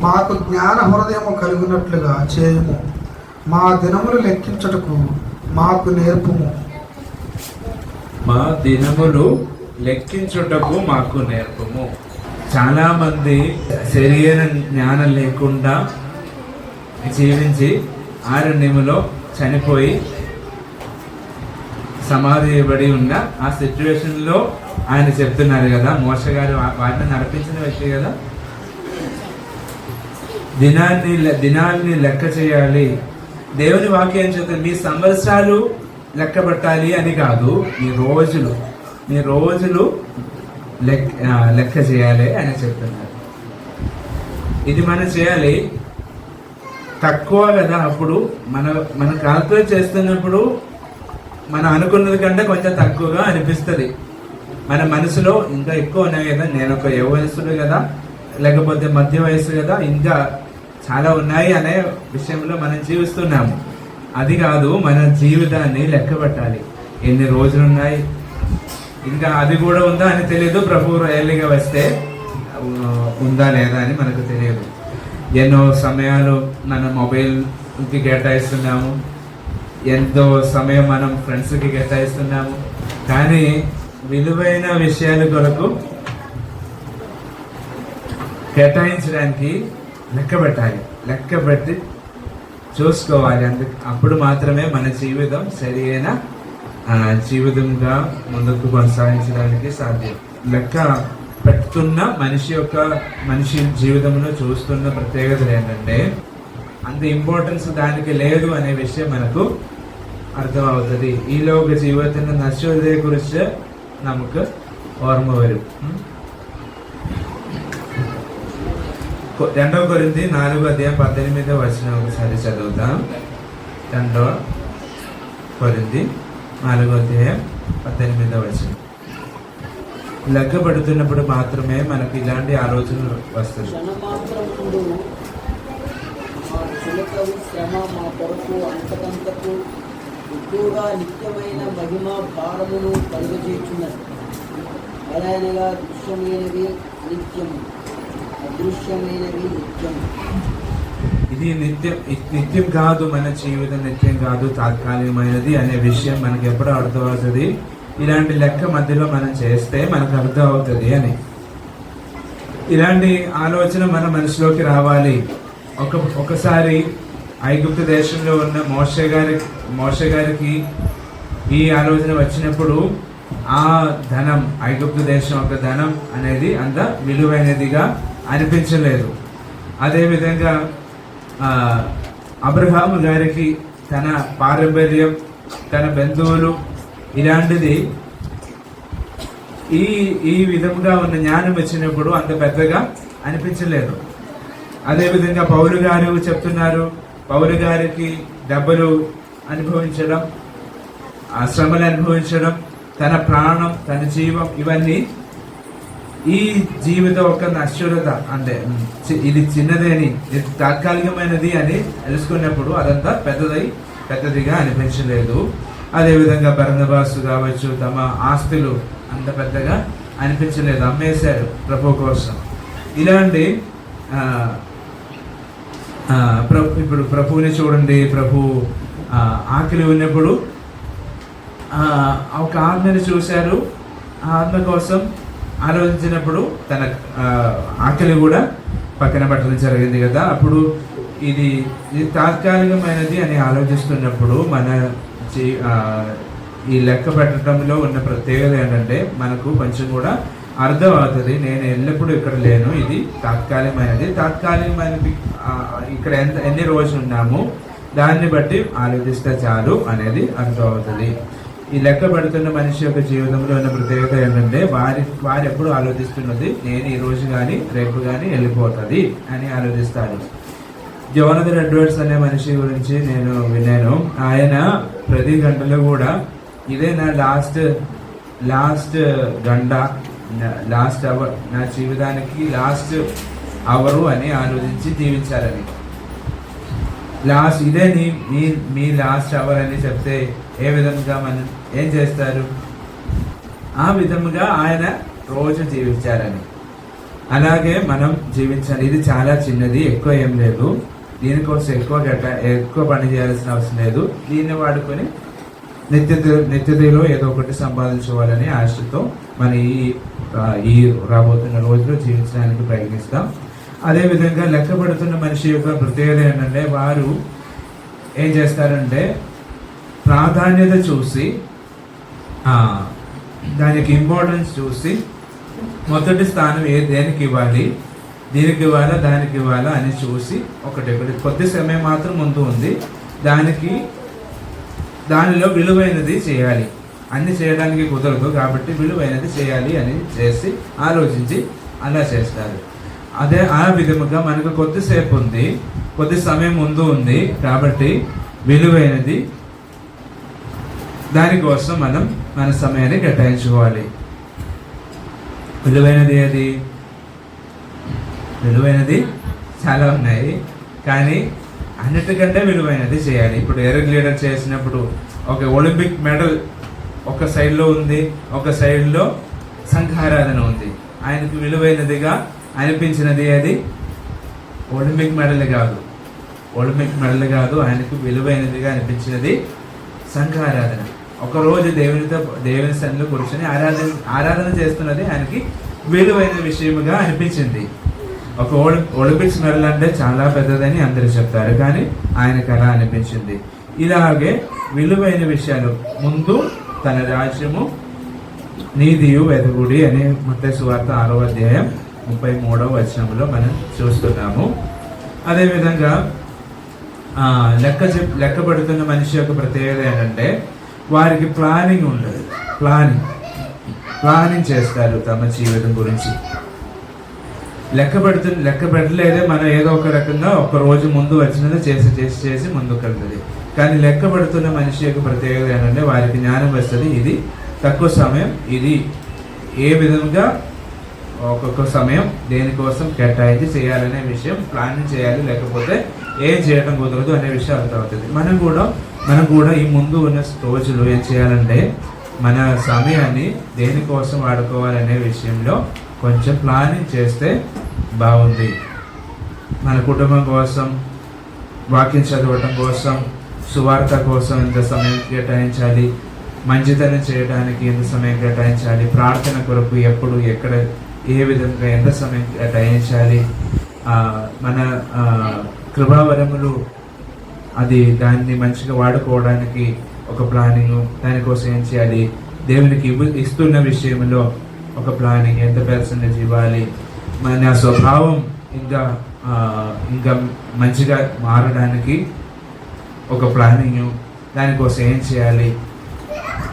మాకు జ్ఞాన హృదయము కలిగినట్లుగా చేయము. మా దినములు లెక్కించుటకు మాకు నేర్పుము. మా దినములు లెక్కించుటకు మాకు నేర్పము. చాలా మంది శరీర జ్ఞానం లేకుండా జీవించి ఆరణ్యములో చనిపోయి సమాధి చేయబడి ఉన్న ఆ సిచ్యువేషన్లో ఆయన చెప్తున్నారు కదా మోస గారు వాటిని నడిపించిన వ్యక్తి కదా? దినాన్ని దినాల్ని దినాన్ని లెక్క చేయాలి. దేవుని వాక్యం చేత మీ సంవత్సరాలు లెక్కబట్టాలి అని కాదు మీ రోజులు మీ రోజులు లెక్క లెక్క చేయాలి అని చెప్తున్నారు. ఇది మనం చేయాలి. తక్కువ కదా అప్పుడు మన మన కాల్కులేట్ చేస్తున్నప్పుడు మనం అనుకున్నది కంటే కొంచెం తక్కువగా అనిపిస్తుంది. మన మనసులో ఇంకా ఎక్కువ ఉన్నాయి కదా నేను ఒక యువ వయసుడు కదా లేకపోతే మధ్య వయసు కదా ఇంకా చాలా ఉన్నాయి అనే విషయంలో మనం జీవిస్తున్నాము. అది కాదు మన జీవితాన్ని లెక్క పెట్టాలి ఎన్ని రోజులు ఉన్నాయి ఇంకా అది కూడా ఉందా అని తెలియదు ప్రభు ఎర్లీగా వస్తే ఉందా లేదా అని మనకు తెలియదు. ఎన్నో సమయాలు మన మొబైల్కి కేటాయిస్తున్నాము. ఎంతో సమయం మనం ఫ్రెండ్స్కి కేటాయిస్తున్నాము. కానీ విలువైన విషయాల కొరకు కేటాయించడానికి లెక్క పెట్టాలి లెక్క పెట్టి చూసుకోవాలి అందుకు అప్పుడు మాత్రమే మన జీవితం సరి అయిన ఆ, జీవితంగా ముందుకు కొనసాగించడానికి సాధ్యం లెక్క పెడుతున్న మనిషి యొక్క మనిషి జీవితంలో చూస్తున్న ప్రత్యేకతలు ఏంటంటే అంత ఇంపార్టెన్స్ దానికి లేదు అనే విషయం మనకు അർത്ഥമാവുന്നത് ഈ ലോക ജീവിതത്തിന്റെ നശ്വരതയെ കുറിച്ച് നമുക്ക് ഓർമ്മ വരും ഉം. రెండవ కొరింది నాలుగో అధ్యాయం పద్దెనిమిదో వచ్చిన ఒకసారి చదువుతాం. రెండవ కొరింది నాలుగో అధ్యాయం పద్దెనిమిదో వచ్చిన లెక్కపడుతున్నప్పుడు మాత్రమే మనకు ఇలాంటి ఆలోచనలు వస్తుంది ఎక్కువగా నిత్యమైన మహిమ భారమును కలుగజేస్తున్నది అలానగా దృశ్యమైనవి నిత్యము. అదృశ్యమైనవి ఇది నిత్యం నిత్యం కాదు మన జీవితం నిత్యం కాదు తాత్కాలికమైనది అనే విషయం మనకి ఎప్పుడు అర్థమవుతుంది. ఇలాంటి లెక్క మధ్యలో మనం చేస్తే మనకు అర్థం అవుతుంది అని. ఇలాంటి ఆలోచన మన మనసులోకి రావాలి. ఒక ఒకసారి ఐగుప్తు దేశంలో ఉన్న మోషే గారి మోషే గారికి ఈ ఆలోచన వచ్చినప్పుడు ఆ ధనం ఐగుప్తు దేశం యొక్క ధనం అనేది అంత విలువైనదిగా అనిపించలేదు. అదేవిధంగా ఆ, అబ్రహాము గారికి తన పారంపర్యం తన బంధువులు ఇలాంటిది ఈ ఈ విధంగా ఉన్న జ్ఞానం వచ్చినప్పుడు అంత పెద్దగా అనిపించలేదు. అదేవిధంగా పౌరు గారు చెప్తున్నారు పౌరు గారికి డబ్బులు అనుభవించడం శ్రమలు అనుభవించడం తన ప్రాణం తన జీవం ఇవన్నీ ఈ జీవితం ఒక నశ్వరత అంటే ఇది చిన్నదే అని ఇది తాత్కాలికమైనది అని తెలుసుకున్నప్పుడు అదంతా పెద్దదై పెద్దదిగా అనిపించలేదు. అదేవిధంగా బరణబాసు కావచ్చు తమ ఆస్తులు అంత పెద్దగా అనిపించలేదు అమ్మేశారు ప్రభు కోసం. ఇలాంటి ప్రభు ఇప్పుడు ప్రభువుని చూడండి ప్రభు ఆకలి ఉన్నప్పుడు ఒక ఆత్మని చూశారు. ఆ ఆత్మ కోసం ఆలోచించినప్పుడు తన ఆకలి కూడా పక్కన పెట్టడం జరిగింది కదా. అప్పుడు ఇది ఇది తాత్కాలికమైనది అని ఆలోచిస్తున్నప్పుడు మన జీ ఈ లెక్క పెట్టడంలో ఉన్న ప్రత్యేకత ఏంటంటే మనకు కొంచెం కూడా అర్థం అవుతుంది. నేను ఎల్లప్పుడూ ఇక్కడ లేను. ఇది తాత్కాలికమైనది. తాత్కాలికమైనది ఇక్కడ ఎంత ఎన్ని రోజులు ఉన్నాము దాన్ని బట్టి ఆలోచిస్తే చాలు అనేది అర్థం అవుతుంది. ఈ లెక్క పెడుతున్న మనిషి యొక్క జీవితంలో ఉన్న ప్రత్యేకత ఏంటంటే వారి వారు ఎప్పుడు ఆలోచిస్తున్నది నేను ఈ రోజు కానీ రేపు కానీ వెళ్ళిపోతుంది అని ఆలోచిస్తాడు జోనదర్ ఎడ్వర్డ్స్ అనే మనిషి గురించి నేను విన్నాను. ఆయన ప్రతి గంటలో కూడా ఇదే నా లాస్ట్ లాస్ట్ గంట లాస్ట్ అవర్ నా జీవితానికి లాస్ట్ అవరు అని ఆలోచించి జీవించాలని. లాస్ట్ ఇదే నీ మీ మీ లాస్ట్ అవర్ అని చెప్తే ఏ విధంగా మనం ఏం చేస్తారు? ఆ విధముగా ఆయన రోజు జీవించారని. అలాగే మనం జీవించాలి. ఇది చాలా చిన్నది ఎక్కువ ఏం లేదు. దీనికోసం ఎక్కువ గట్ట ఎక్కువ పని చేయాల్సిన అవసరం లేదు. దీన్ని వాడుకొని నిత్య నిత్యతలో ఏదో ఒకటి సంపాదించుకోవాలని ఆశతో మన ఈ ఈ రాబోతున్న రోజులు జీవించడానికి ప్రయత్నిస్తాం. అదేవిధంగా లెక్కబడుతున్న మనిషి యొక్క ప్రత్యేకత ఏంటంటే వారు ఏం చేస్తారంటే ప్రాధాన్యత చూసి దానికి ఇంపార్టెన్స్ చూసి మొదటి స్థానం ఏ దేనికి ఇవ్వాలి? దీనికి ఇవ్వాలా? దానికి ఇవ్వాలా? అని చూసి ఒకటి ఒకటి. కొద్ది సమయం మాత్రం ముందు ఉంది. దానికి దానిలో విలువైనది చేయాలి. అన్ని చేయడానికి కుదరదు కాబట్టి విలువైనది చేయాలి అని చేసి ఆలోచించి అలా చేస్తారు. అదే ఆ విధముగా మనకు కొద్దిసేపు ఉంది. కొద్ది సమయం ముందు ఉంది కాబట్టి విలువైనది దానికోసం మనం మన సమయాన్ని కేటాయించుకోవాలి. విలువైనది అది విలువైనది చాలా ఉన్నాయి. కానీ అన్నిటికంటే విలువైనది చేయాలి. ఇప్పుడు ఎరగ్ లీడర్ చేసినప్పుడు ఒక ఒలింపిక్ మెడల్ ఒక సైడ్లో ఉంది ఒక సైడ్లో సంఘారాధన ఉంది. ఆయనకు విలువైనదిగా అనిపించినది అది ఒలింపిక్ మెడల్ కాదు. ఒలింపిక్ మెడల్ కాదు ఆయనకు విలువైనదిగా అనిపించినది సంఘారాధన. ఒకరోజు దేవునితో దేవుని సన్నిలో కూర్చొని ఆరాధన ఆరాధన చేస్తున్నది ఆయనకి విలువైన విషయముగా అనిపించింది. ఒక ఒలి ఒలింపిక్స్ మెడల్ అంటే చాలా పెద్దదని అందరూ చెప్తారు కానీ ఆయనకు అలా అనిపించింది. ఇలాగే విలువైన విషయాలు ముందు తన రాజ్యము నీతియు వెదగుడి అనే మత్తయి సువార్త ఆరో అధ్యాయం ముప్పై మూడవ వచనంలో మనం చూస్తున్నాము. అదేవిధంగా లెక్క చెప్ లెక్కబడుతున్న మనిషి యొక్క ప్రత్యేకత ఏంటంటే వారికి ప్లానింగ్ ఉండదు. ప్లానింగ్. ప్లానింగ్ చేస్తారు తమ జీవితం గురించి. లెక్క పెడుతు లెక్క పెట్టలేదే మనం ఏదో ఒక రకంగా ఒక రోజు ముందు వచ్చినది చేసి చేసి చేసి ముందుకు వెళ్తుంది కానీ లెక్క పెడుతున్న మనిషి యొక్క ప్రత్యేకత ఏంటంటే వారికి జ్ఞానం వస్తుంది. ఇది తక్కువ సమయం ఇది ఏ విధంగా ఒక్కొక్క సమయం దేనికోసం కేటాయించి చేయాలనే విషయం ప్లానింగ్ చేయాలి. లేకపోతే ఏం చేయడం కుదరదు అనే విషయం అర్థమవుతుంది. మనం కూడా మనం కూడా ఈ ముందు ఉన్న రోజులు ఏం చేయాలంటే మన సమయాన్ని దేనికోసం వాడుకోవాలనే విషయంలో కొంచెం ప్లానింగ్ చేస్తే బాగుంది. మన కుటుంబం కోసం వాక్యం చదవటం కోసం సువార్త కోసం ఎంత సమయం కేటాయించాలి మంచితనం చేయడానికి ఎంత సమయం కేటాయించాలి ప్రార్థన కొరకు ఎప్పుడు ఎక్కడ ఏ విధంగా ఎంత సమయం కేటాయించాలి మన కృపావరములు. అది దాన్ని మంచిగా వాడుకోవడానికి ఒక ప్లానింగ్ దానికోసం ఏం చేయాలి? దేవునికి ఇవ్వ ఇస్తున్న విషయంలో ఒక ప్లానింగ్ ఎంత పర్సెంటేజ్ ఇవ్వాలి మన స్వభావం ఇంకా ఇంకా మంచిగా మారడానికి ఒక ప్లానింగ్ దానికోసం ఏం చేయాలి?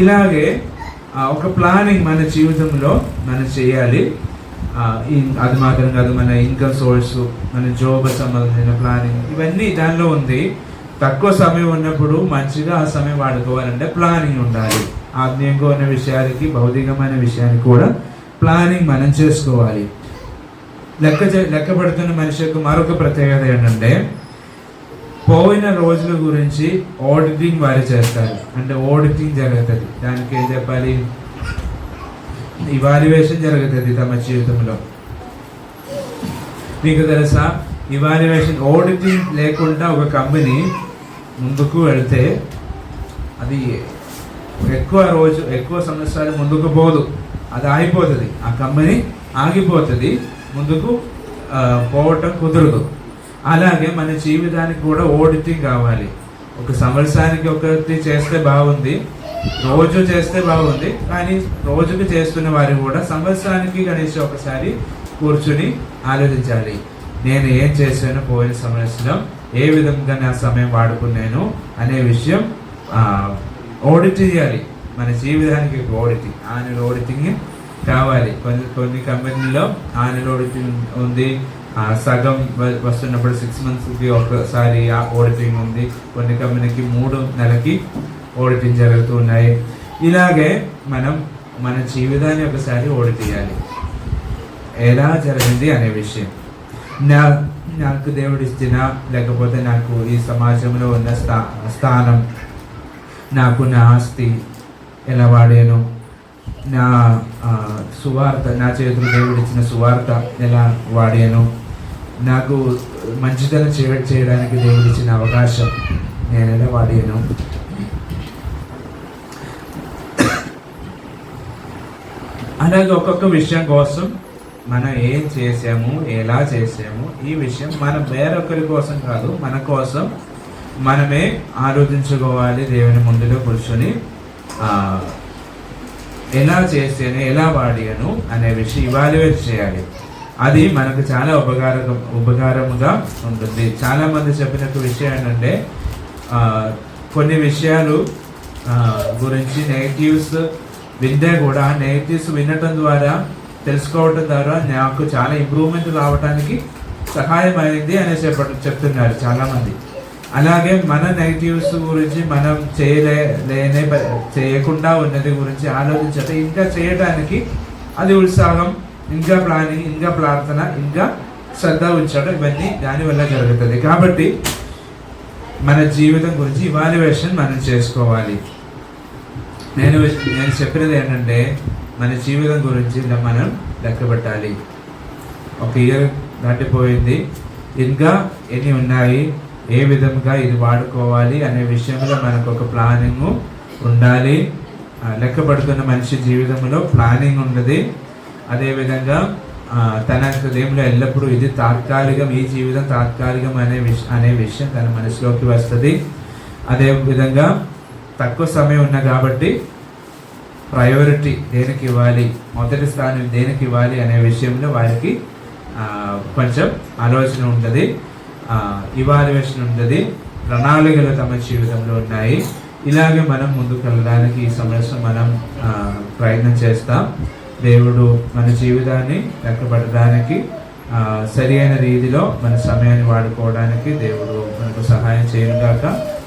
ఇలాగే ఒక ప్లానింగ్ మన జీవితంలో మనం చేయాలి. అది మాత్రం కాదు మన ఇన్కమ్ సోర్స్ మన జాబ్ సంబంధించిన ప్లానింగ్ ఇవన్నీ దానిలో ఉంది. తక్కువ సమయం ఉన్నప్పుడు మంచిగా ఆ సమయం వాడుకోవాలంటే ప్లానింగ్ ఉండాలి. ఆత్మీయంగా ఉన్న విషయాలకి భౌతికమైన విషయానికి కూడా ప్లానింగ్ మనం చేసుకోవాలి. లెక్క చే- లెక్క పడుతున్న మనిషి యొక్క మరొక ప్రత్యేకత ఏంటంటే పోయిన రోజుల గురించి ఆడిటింగ్ వారు చేస్తారు. అంటే ఆడిటింగ్ జరుగుతుంది. దానికి ఏం చెప్పాలి? ఇవాల్యువేషన్ జరుగుతుంది తమ జీవితంలో. మీకు తెలుసా? ఇవాల్యువేషన్ ఆడిటింగ్ లేకుండా ఒక కంపెనీ ముందుకు వెళ్తే అది ఎక్కువ రోజు ఎక్కువ సంవత్సరాలు ముందుకు పోదు. అది ఆగిపోతుంది. ఆ కంపెనీ ఆగిపోతుంది. ముందుకు పోవటం కుదరదు. అలాగే మన జీవితానికి కూడా ఓడిటింగ్ కావాలి. ఒక సంవత్సరానికి ఒకటి చేస్తే బాగుంది. రోజు చేస్తే బాగుంది. కానీ రోజుకి చేస్తున్న వారు కూడా సంవత్సరానికి కనీసం ఒకసారి కూర్చుని ఆలోచించాలి. నేను ఏం చేశాను పోయిన సంవత్సరం ఏ విధంగా నా సమయం వాడుకున్నాను అనే విషయం ఆడిట్ చేయాలి. మన జీవితానికి ఆడిటింగ్ ఆన్యువల్ ఆడిటింగ్ కావాలి. కొన్ని కొన్ని కంపెనీలో ఆన్యువల్ ఆడిటింగ్ ఉంది. సగం వ- వస్తున్నప్పుడు సిక్స్ మంత్స్కి ఒకసారి ఆ ఆడిటింగ్ ఉంది. కొన్ని కంపెనీకి మూడు నెలకి ఓడిపించగలుగుతూ జరుగుతున్నాయి. ఇలాగే మనం మన జీవితాన్ని ఒకసారి ఓడిపించాలి ఎలా జరిగింది అనే విషయం. నా నాకు దేవుడు ఇచ్చిన లేకపోతే నాకు ఈ సమాజంలో ఉన్న స్థా స్థానం నాకు నా ఆస్తి ఎలా వాడాను నా సువార్త నా చేతులు దేవుడు ఇచ్చిన సువార్త ఎలా వాడాను నాకు మంచితనం చేయడానికి దేవుడు ఇచ్చిన అవకాశం నేను ఎలా వాడాను అలాగే ఒక్కొక్క విషయం కోసం మనం ఏం చేసాము ఎలా చేసాము ఈ విషయం మనం వేరొకరి కోసం కాదు మన కోసం మనమే ఆలోచించుకోవాలి దేవుని ముందులో కూర్చొని ఎలా చేసాను ఎలా వాడాను అనే విషయం ఇవాల్యుయేట్ చేయాలి. అది మనకు చాలా ఉపకార ఉపకారముగా ఉంటుంది. చాలామంది చెప్పిన ఒక విషయం ఏంటంటే కొన్ని విషయాలు గురించి నెగిటివ్స్ విద్య కూడా నేర్చేసి వినటం ద్వారా తెలుసుకోవటం ద్వారా నాకు చాలా ఇంప్రూవ్మెంట్ రావడానికి సహాయమైంది అయింది అని చెప్ప చెప్తున్నారు చాలామంది. అలాగే మన నెగిటివ్స్ గురించి మనం చేయలే లేనే చేయకుండా ఉన్నది గురించి ఆలోచించటం ఇంకా చేయడానికి అది ఉత్సాహం ఇంకా ప్లానింగ్ ఇంకా ప్రార్థన ఇంకా శ్రద్ధ ఉంచడం ఇవన్నీ దానివల్ల జరుగుతుంది. కాబట్టి మన జీవితం గురించి ఇవాల్యువేషన్ మనం చేసుకోవాలి. నేను నేను చెప్పినది ఏంటంటే మన జీవితం గురించి మనం లెక్క పెట్టాలి ఒక ఇయర్ దాటిపోయింది. ఇంకా ఎన్ని ఉన్నాయి? ఏ విధంగా ఇది వాడుకోవాలి అనే విషయంలో మనకు ఒక ప్లానింగ్ ఉండాలి. లెక్క పడుతున్న మనిషి జీవితంలో ప్లానింగ్ ఉండదు అదేవిధంగా తన హృదయంలో ఎల్లప్పుడూ ఇది తాత్కాలికం ఈ జీవితం తాత్కాలికం అనే విష అనే విషయం తన మనసులోకి వస్తుంది. అదే విధంగా తక్కువ సమయం ఉన్నా కాబట్టి ప్రయారిటీ దేనికి ఇవ్వాలి? మొదటి స్థానం దేనికి ఇవ్వాలి అనే విషయంలో వారికి కొంచెం ఆలోచన ఉంటుంది. ఇవాల్యుయేషన్ ఉంటుంది. ప్రణాళికలు తమ జీవితంలో ఉన్నాయి. ఇలాగే మనం ముందుకు వెళ్ళడానికి ఈ సంవత్సరం మనం ప్రయత్నం చేస్తాం. దేవుడు మన జీవితాన్ని లెక్కబడడానికి సరి అయిన రీతిలో మన సమయాన్ని వాడుకోవడానికి దేవుడు మనకు సహాయం చేయను కాక